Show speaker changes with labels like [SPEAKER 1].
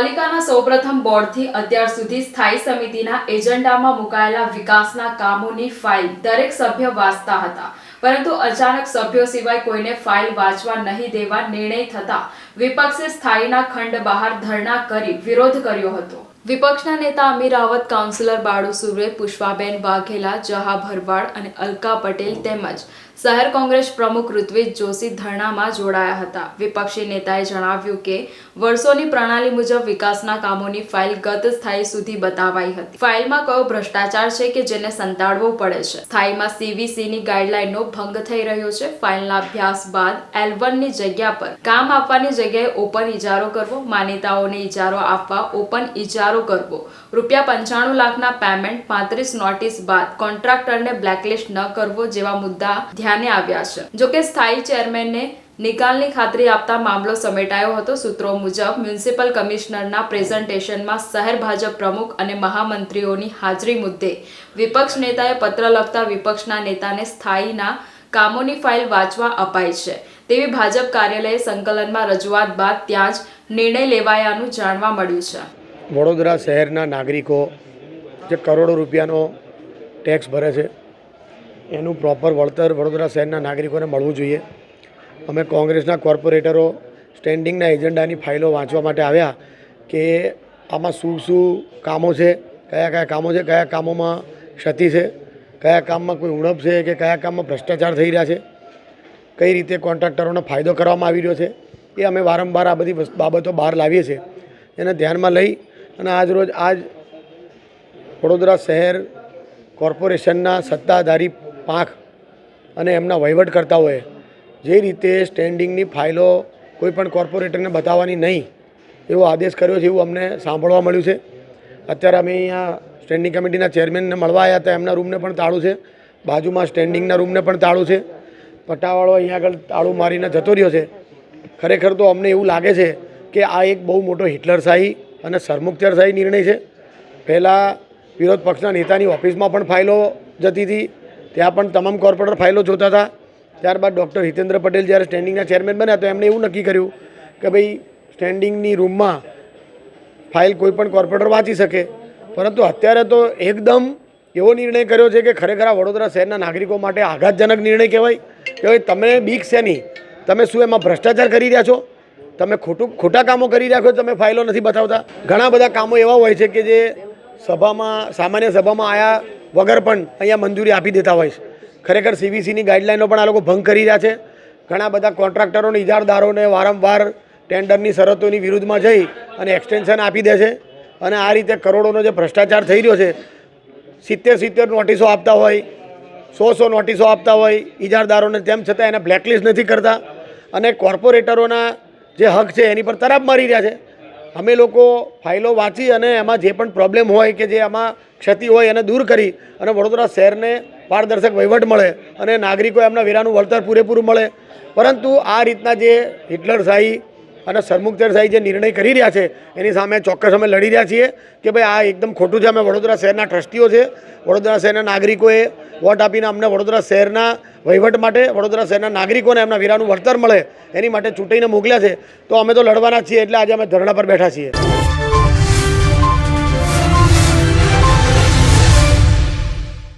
[SPEAKER 1] પાલિકાના સૌપ્રથમ બોર્ડથી અત્યાર સુધી સ્થાયી સમિતિના એજન્ડામાં મુકાયેલા વિકાસના કામોની ફાઇલ દરેક સભ્ય વાંચતા હતા. પરંતુ અચાનક સભ્યો સિવાય કોઈને ફાઇલ વાંચવા નહીં દેવા નિર્ણય થતા વિપક્ષે સ્થાયીના ખંડ બહાર ધરણા કરી વિરોધ કર્યો હતો. વિપક્ષના નેતા અમીર રાવત કાઉન્સિલર બાળુ પુષ્પાબેન વાઘેલા, જહા ભરવાડ અને અલકા પટેલ તેમજ શહેર કોંગ્રેસ પ્રમુખ ઋત્વિજ જોશી ધરણામાં જોડાયા હતા. વિપક્ષી નેતાએ જણાવ્યું કે, વર્ષોની પ્રણાલી મુજબ વિકાસના કામોની ફાઇલ ગત સ્થાયી સુધી બતાવાઈ હતી. ફાઇલમાં કયો ભ્રષ્ટાચાર છે કે જેને સંતાડવો પડે છે? સ્થાયીમાં સીવીસીની ગાઈડલાઇનનો ભંગ થઈ રહ્યો છે? ફાઇલના અભ્યાસ બાદ એલની જગ્યા પર કામ આપવાની જગ્યાએ ઓપન ઇજારો કરવો? માન્યતાઓને ઇજારો આપવા ઓપન ઇજારો કરવો? રૂપિયા પંચાણું લાખના પેમેન્ટ, પાંત્રીસ નોટિસ બાદ કોન્ટ્રાક્ટરને બ્લેકલિસ્ટ ન કરવો જેવા મુદ્દા ધ્યાને આવ્યા છે. જોકે સ્થાયી ચેરમેનને નિકાલની ખાતરી આપતા મામલો સમેટાયો હતો. સૂત્રો મુજબ મ્યુનિસિપલ કમિશનરના પ્રેઝન્ટેશનમાં શહેર ભાજપ પ્રમુખ અને મહામંત્રીઓની હાજરી મુદ્દે વિપક્ષ નેતાએ પત્ર લખતા વિપક્ષના નેતાને સ્થાયીના કામોની ફાઇલ વાંચવા અપાઈ છે. તેવી ભાજપ કાર્યાલયે સંકલનમાં રજૂઆત બાદ ત્યાં જ નિર્ણય લેવાયાનું જાણવા મળ્યું છે.
[SPEAKER 2] વડોદરા શહેરના નાગરિકો જે કરોડો રૂપિયાનો ટેક્સ ભરે છે એનું પ્રોપર વળતર વડોદરા શહેરના નાગરિકોને મળવું જોઈએ. અમે કોંગ્રેસના કોર્પોરેટરો સ્ટેન્ડિંગના એજન્ડાની ફાઇલો વાંચવા માટે આવ્યા કે આમાં શું શું કામો છે, કયા કયા કામો છે, કયા કામોમાં ક્ષતિ છે, કયા કામમાં કોઈ ઉણપ છે કે કયા કામમાં ભ્રષ્ટાચાર થઈ રહ્યા છે, કઈ રીતે કોન્ટ્રાક્ટરોનો ફાયદો કરવામાં આવી રહ્યો છે, એ અમે વારંવાર આ બધી બાબતો બહાર લાવીએ છીએ. એને ધ્યાનમાં લઈ અને આજ રોજ આજ વડોદરા શહેર કોર્પોરેશનના સત્તાધારી પાંખ અને એમના વહીવટકર્તાઓએ જે રીતે સ્ટેન્ડિંગની ફાઇલો કોઈપણ કોર્પોરેટરને બતાવવાની નહીં, એવો આદેશ કર્યો છે એવું અમને સાંભળવા મળ્યું છે. અત્યારે અમે અહીંયા સ્ટેન્ડિંગ કમિટીના ચેરમેનને મળવા આવ્યા હતા, એમના રૂમને પણ તાળું છે. બાજુમાં સ્ટેન્ડિંગના રૂમને પણ તાળું છે. પટ્ટાવાળો અહીંયા આગળ તાળું મારીને જતો રહ્યો છે. ખરેખર તો અમને એવું લાગે છે કે આ એક બહુ મોટો હિટલરશાહી અને સરમુખત્યારશાહી નિર્ણય છે. પહેલાં વિરોધ પક્ષના નેતાની ઓફિસમાં પણ ફાઇલો જતી હતી ત્યાં પણ તમામ કોર્પોરેટર ફાઇલો જોતા હતા. ત્યારબાદ ડૉક્ટર હિતેન્દ્ર પટેલ જ્યારે સ્ટેન્ડિંગના ચેરમેન બન્યા તો એમણે એવું નક્કી કર્યું કે ભાઈ સ્ટેન્ડિંગની રૂમમાં ફાઇલ કોઈ પણ કોર્પોરેટર વાંચી શકે. પરંતુ અત્યારે તો એકદમ એવો નિર્ણય કર્યો છે કે ખરેખર વડોદરા શહેરના નાગરિકો માટે આઘાતજનક નિર્ણય કહેવાય. કે ભાઈ તમે બીક નહીં. તમે શું એમાં ભ્રષ્ટાચાર કરી રહ્યા છો? તમે ખોટું, ખોટા કામો કરી રહ્યા છો, તમે ફાઇલો નથી બતાવતા. ઘણા બધા કામો એવા હોય છે કે જે સભામાં, સામાન્ય સભામાં આયા વગર પણ અહીંયા મંજૂરી આપી દેતા હોય છે. ખરેખર સીવીસીની ગાઈડલાઈનો પણ આ લોકો ભંગ કરી રહ્યા છે. ઘણા બધા કોન્ટ્રાક્ટરોને ઇજારદારોને વારંવાર ટેન્ડરની શરતોની વિરુદ્ધમાં જઈ અને એક્સટેન્શન આપી દે છે. અને આ રીતે કરોડોનો જે ભ્રષ્ટાચાર થઈ રહ્યો છે સિત્તેર સિત્તેર નોટિસો આપતા હોય સો સો નોટિસો આપતા હોય, ઇજારદારોને તેમ છતાં એને બ્લેકલિસ્ટ નથી કરતા. અને કોર્પોરેટરોના જે હક છે, એની પર તરાપ મારી રહ્યા છે. અમે લોકો ફાઇલો વાંચી અને એમાં જે પણ પ્રોબ્લેમ હોય કે જે આમાં ક્ષતિ હોય એને દૂર કરી અને વડોદરા શહેરને પારદર્શક વહીવટ મળે અને નાગરિકો એમના વેરાનું વળતર પૂરેપૂરું મળે. પરંતુ આ રીતના જે હિટલરશાહી અને સરમુખત્યારશાહી જે નિર્ણય કરી રહ્યા છે, એની સામે ચોક્કસ અમે લડી રહ્યા છીએ કે ભાઈ આ એકદમ ખોટું છે, અમે વડોદરા શહેરના ટ્રસ્ટીઓ છે. વડોદરા શહેરના નાગરિકોએ વોટ આપીને અમને વડોદરા શહેરના વહીવટ માટે, વડોદરા શહેરના નાગરિકોને એમના વીરાનું વળતર મળે એની માટે ચૂંટીને મોકલ્યા છે. તો અમે તો લડવાના છીએ, એટલે આજે અમે ધરણા પર બેઠા છીએ.